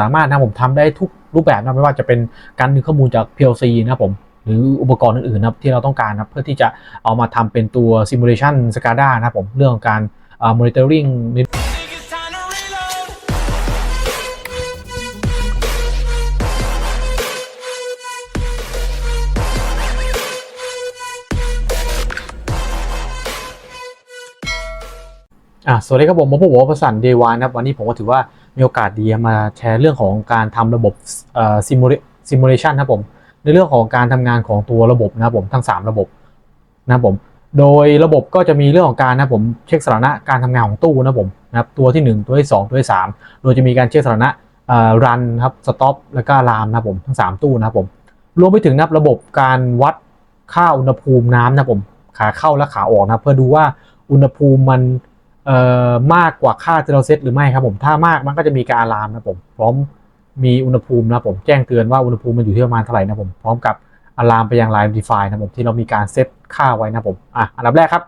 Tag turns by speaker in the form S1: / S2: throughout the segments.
S1: สามารถนะผมทำได้ทุกรูปแบบนะไม่ว่าจะเป็นการดึงข้อมูลจาก PLC นะผมหรืออุปกรณ์อื่นๆนะที่เราต้องการนะเพื่อที่จะเอามาทำเป็นตัว simulation SCADA นะครับผมเรื่องของการเอ่อ monitoring
S2: Think it's time to reload.
S1: อะสวัสดีครับผมผมผมวประสันเดวานนะครับวันนี้ผมก็ถือว่า มีโอกาสดีมาแชร์เรื่องของการทำระบบเอ่อ simula- simulation นครับผม ในเรื่องของการทำงานของตัวระบบนะครับผมทั้ง 3 ระบบนะครับผม โดยระบบก็จะมีเรื่องของการนะครับผมเช็คสถานะการทำงานของตู้นะครับผมนะครับตัวที่ 1 ตัวที่ 2 ตัวที่ 3 โดยจะมีการเช็คสถานะเอ่อ run ครับ stop แล้วก็ alarm นะครับผมทั้ง 3 ตู้นะครับผมรวมไปถึงนะครับระบบการวัดค่าอุณหภูมิน้ำนะครับผมขาเข้าและขาออกนะเพื่อดูว่าอุณหภูมิมัน มากกว่าค่าที่เราเซตหรือไม่ครับผมถ้ามากมันก็จะมีการอะลามนะผมพร้อมมีอุณหภูมินะผมแจ้งเตือนว่าอุณหภูมิมันอยู่ที่ประมาณเท่าไหร่นะผมพร้อมกับอะลามไปยัง Line Define นะผมที่เรามีการเซตค่าไว้นะผมอะอันดับแรกครับ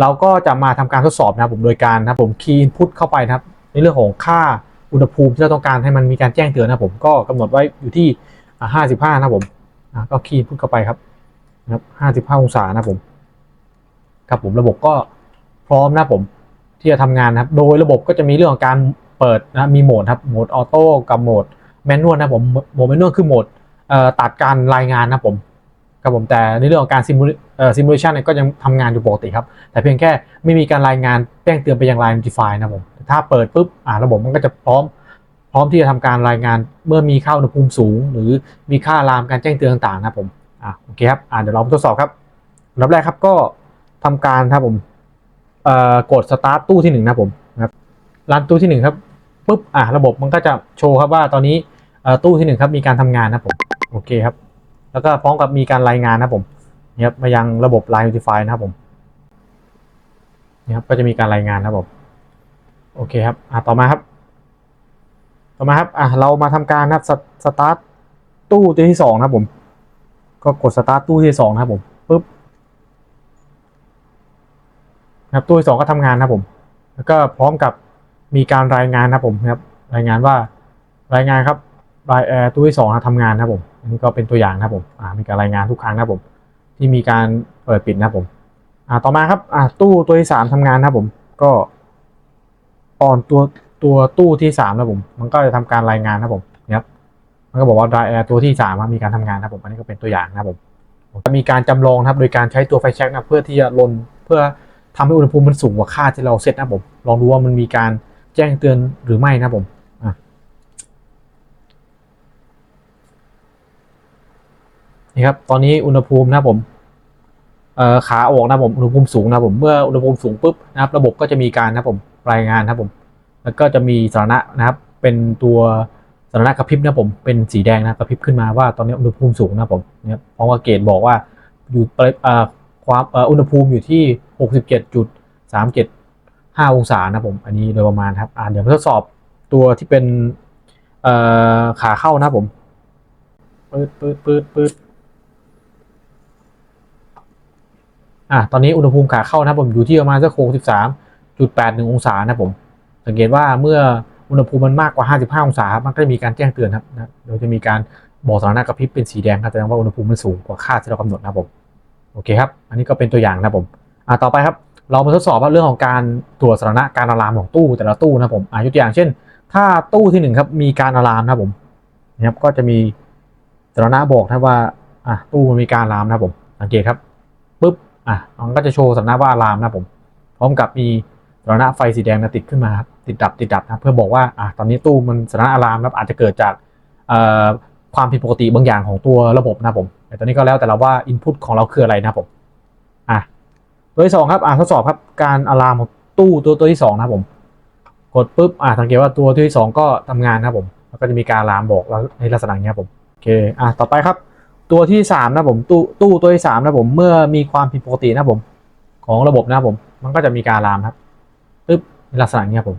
S1: เราก็จะมาทำการทดสอบนะผมโดยการนะผมคีย์อินพุตเข้าไปนะครับ ในเรื่องของค่าอุณหภูมิที่เราต้องการให้มันมีการแจ้งเตือนนะผมก็กำหนดไว้อยู่ที่อ่า55 นะผมอะก็คีย์อินพุตเข้าไปครับนะครับ 55 องศานะผม ครับผมระบบก็พร้อมนะผม ที่จะทำงานครับ โดยระบบก็จะมีเรื่องของการเปิดนะมีโหมดครับโหมดออโต้กับโหมดแมนนวลนะผมโหมดแมนนวลคือโหมดตัดการรายงานนะผมครับผมแต่ในเรื่องของการซิมูเอ่อซิมูเลชันเนี่ยก็ยังทำงานอยู่ปกติครับ แต่เพียงแค่ไม่มีการรายงานแจ้งเตือนไปยัง Line Notify นะผมถ้าเปิดปุ๊บอ่าระบบมันก็จะพร้อม พร้อมที่จะทำการรายงานเมื่อมีค่าอุณหภูมิสูง หรือมีค่าอะลามการแจ้งเตือนต่างๆนะผมอ่าโอเคครับอ่าเดี๋ยวเราทดสอบครับอับแรกครับก็ทำการครับผม กดสตาร์ทตู้ที่หนึ่งนะผมนะครับรันตู้ที่หนึ่งครับปุ๊บอะระบบมันก็จะโชว์ครับว่าตอนนี้ตู้ที่หนึ่งครับมีการทำงานนะผมโอเคครับ แล้วก็พร้อมกับมีการรายงานนะผมนี่ครับมายังระบบ Line Notify นะครับผมนี่ครับก็จะมีการรายงานนะผมโอเคครับอะต่อมาครับ ต่อมาครับอะเรามาทำการนะครับสตาร์ทตู้ตัวที่สองนะผม ก็กดสตาร์ทตู้ที่สองนะผมปุ๊บ นะครับตู้ที่สองก็ทำงานนะครับผม แล้วก็พร้อมกับมีการรายงานนะครับผมครับรายงานว่ารายงานครับรายแอร์ตู้ที่สองทำงานนะครับผมอันนี้ก็เป็นตัวอย่างนะครับผมอ่ามีการรายงานทุกครั้งนะครับผม ที่มีการเปิดปิดนะครับผมอ่าต่อมาครับอ่าตู้ตัวที่สามทำงานนะครับผมก็ออนตัวตัวตู้ที่สามนะครับผม มันก็จะทำการรายงานนะครับผมนะครับมันก็บอกว่า dry air ตัวที่สามมีการทำงานนะครับผมอันนี้ก็เป็นตัวอย่างนะครับผมจะมีการจำลองครับโดยการใช้ตัวไฟแช็กนะเพื่อที่จะลนเพื่อ ทำให้อุณหภูมิมันสูงกว่าค่าที่เราเซตนะผม ลองดูว่ามันมีการแจ้งเตือนหรือไม่นะผมะนี่ครับ ตอนนี้อุณหภูมินะผมขาออกนะผม อุณหภูมิสูงนะผม เมื่ออุณหภูมิสูงปุ๊บนะครับ ระบบก็จะมีการนะผม รายงานนะผม แล้วก็จะมีสถานะนะครับ เป็นตัวสถานะกระพริบนะผม เป็นสีแดงนะกระพริบขึ้นมาว่าตอนนี้อุณหภูมิสูงนะผมเนี่ยเพราะว่าเกณฑ์บอกว่าอยู่เอ่อ ความอุณหภูมิอยู่ที่ 67.375 องศานะผม อันนี้โดยประมาณครับอ่าเดี๋ยวมาทดสอบตัวที่เป็นเอ่อขาเข้านะผมปืดปืดปืดปืดอะตอนนี้อุณหภูมิขาเข้านะผมอยู่ที่ประมาณสัก63.81องศานะผม สังเกตว่าเมื่ออุณหภูมิมันมากกว่า55องศาครับมันก็จะมีการแจ้งเตือนครับนะโดยจะมีการบอกสถานะกระพริบเป็นสีแดงครับแสดงว่าอุณหภูมิมันสูงกว่าค่าที่เรากำหนดนะผม โอเคครับ อันนี้ก็เป็นตัวอย่างนะผมอ่าต่อไปครับ เรามาทดสอบเรื่องของการตรวจสถานะการอะลามของตู้แต่ละตู้นะผมอ่ายกตัวอย่างเช่น ถ้าตู้ที่หนึ่งครับมีการอะลามนะผมนะครับก็จะมีสถานะบอกนะว่าอะตู้มันมีการอะลามนะผมสังเกตครับปุ๊บอะมันก็จะโชว์สถานะว่าอะลามนะผมพร้อมกับมีสถานะไฟสีแดงนะติดขึ้นมาครับติดดับติดดับนะเพื่อบอกว่าอะตอนนี้ตู้มันสถานะอะลามนะครับอาจจะเกิดจากอ่อความผิดปกติบางอย่างของตัวระบบนะผม แต่ตอนนี้ก็แล้วแต่เราว่า input ของเราคืออะไรนะครับผมอะตัวที่สองครับอ่าทดสอบครับการอะลามของตู้ตัวตัวที่สองนะครับผมกดปุ๊บอ่าสังเกตว่าตัวที่สองก็ทำงานนะครับผมแล้วก็จะมีการอะลามบอกในลักษณะอย่างเงี้ยครับผมโอเคอะต่อไปครับ ตัวที่สามนะครับผมตู้ตู้ตัวที่สามนะครับผมเมื่อมีความผิดปกตินะครับผม ของระบบนะครับผม มันก็จะมีการอะลามครับปึ๊บในลักษณะอย่างเงี้ยครับผม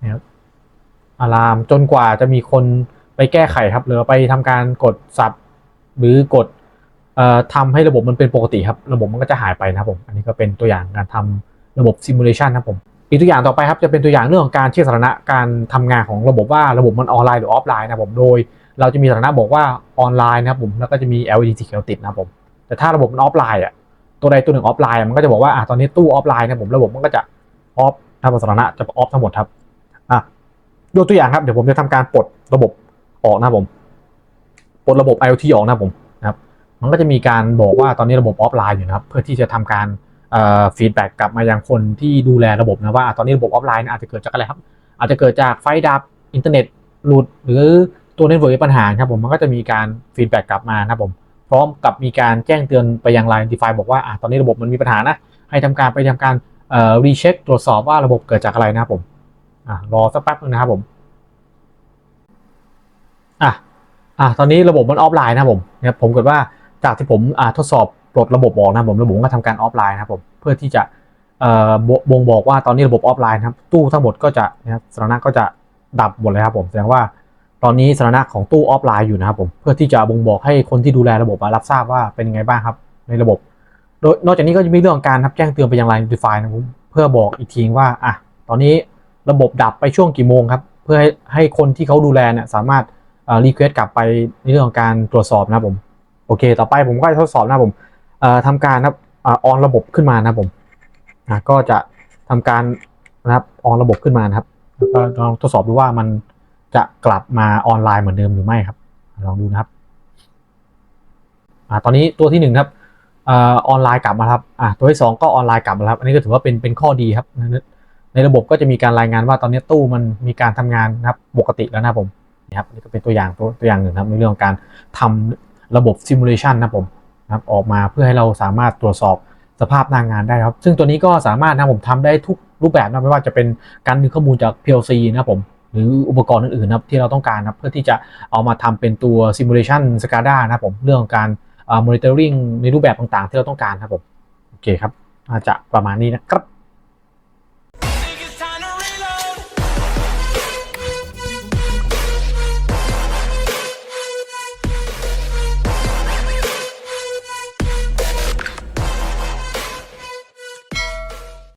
S1: นะครับอะลามจนกว่าจะมีคนไปแก้ไขครับ หรือไปทำการกดสับ หรือกดอ่อทำให้ระบบมันเป็นปกติครับ ระบบมันก็จะหายไปนะครับผม อันนี้ก็เป็นตัวอย่างการทำระบบซิมูเลชันนะครับผมอีกตัวอย่างต่อไปครับจะเป็นตัวอย่างเรื่องของการเช็คสถานะการทำงานของระบบว่าระบบมันออนไลน์หรือออฟไลน์นะครับผม โดยเราจะมีสถานะบอกว่าออนไลน์นะครับผม แล้วก็จะมี LED สีเขียวติดนะครับผม แต่ถ้าระบบมันออฟไลน์อะ ตัวใดตัวหนึ่งออฟไลน์มันก็จะบอกว่าอะตอนนี้ตู้ออฟไลน์นะครับผม ระบบมันก็จะออฟถ้าสถานะจะออฟทั้งหมดครับ อะยกตัวอย่างครับ เดี๋ยวผมจะทำการปลดระบบออกนะครับผม ปลดระบบ IoT ออกนะผมนะครับมันก็จะมีการบอกว่าตอนนี้ระบบออฟไลน์อยู่นะครับเพื่อที่จะทำการฟีดแบ็กกลับมายังคนที่ดูแลระบบนะว่าตอนนี้ระบบออฟไลน์อาจจะเกิดจากอะไรครับ อาจจะเกิดจากไฟดับอินเทอร์เน็ตหลุดหรือตัวเน็ตเวิร์กมีปัญหาครับผมมันก็จะมีการฟีดแบ็กกลับมานะครับผมพร้อมกับมีการแจ้งเตือนไปยัง Line Defy บอกว่าอะตอนนี้ระบบมันมีปัญหานะ ให้ทำการไปทำการเอ่อรีเช็คตรวจสอบว่าระบบเกิดจากอะไรนะครับผมอะรอสักแป๊บนึงนะครับผมอะ อะตอนนี้ระบบมันออฟไลน์นะผมนะครับผมเกิดว่าจากที่ผมอ่าทดสอบปลดระบบออกนะผมระบบก็ทำการออฟไลน์นะครับผมเพื่อที่จะเอ่อบ่บ่งบอกว่าตอนนี้ระบบออฟไลน์นะครับตู้ทั้งหมดก็จะนะครับสถานะก็จะดับหมดเลยครับผมแสดงว่าตอนนี้สถานะของตู้ออฟไลน์อยู่นะครับผมเพื่อที่จะบ่งบอกให้คนที่ดูแลระบบรับทราบว่าเป็นยังไงบ้างครับ ในระบบ โดยนอกจากนี้ก็จะมีเรื่องการครับแจ้งเตือนไปยัง Line Notify นะผมเพื่อบอกอีกทีว่าอะตอนนี้ระบบดับไปช่วงกี่โมงครับ เพื่อให้ให้คนที่เขาดูแลเนี่ยสามารถ รีเควสกลับไปในเรื่องของการตรวจสอบนะผมโอเค ต่อไปผมก็จะทดสอบนะผมเอ่อทำการนะออนระบบขึ้นมานะผมะก็จะทำการนะครับออนระบบขึ้นมานะครับแล้วก็ลองทดสอบดูว่ามันจะกลับมาออนไลน์เหมือนเดิมหรือไม่ครับ ลองดูนะครับอตอนนี้ตัวที่หนึ่งครับออนไลน์กลับมาครับตัวที่สองก็ออนไลน์กลับมาครับ อันนี้ก็ถือว่าเป็นเป็นข้อดีครับ ในระบบก็จะมีการรายงานว่าตอนนี้ตู้มันมีการทำงานนะครับปกติแล้วนะผม นี่ครับนี่ก็เป็นตัวอย่างตัวตัวอย่างหนึ่งครับในเรื่องของการทำระบบซิมูเลชันนะครับผมนะครับออกมาเพื่อให้เราสามารถตรวจสอบสภาพหน้างงานได้ครับ ซึ่งตัวนี้ก็สามารถนะผมทำได้ทุกรูปแบบนะไม่ว่าจะเป็นการดึงข้อมูลจาก PLC นะครับผมหรืออุปกรณ์อื่นๆนะครับที่เราต้องการนะเพื่อที่จะเอามาทำเป็นตัว simulation SCADA นะครับผมเรื่องของการเอ่อ monitoring ในรูปแบบต่างๆ ที่เราต้องการครับผมโอเคครับอาจจะประมาณนี้นะครับ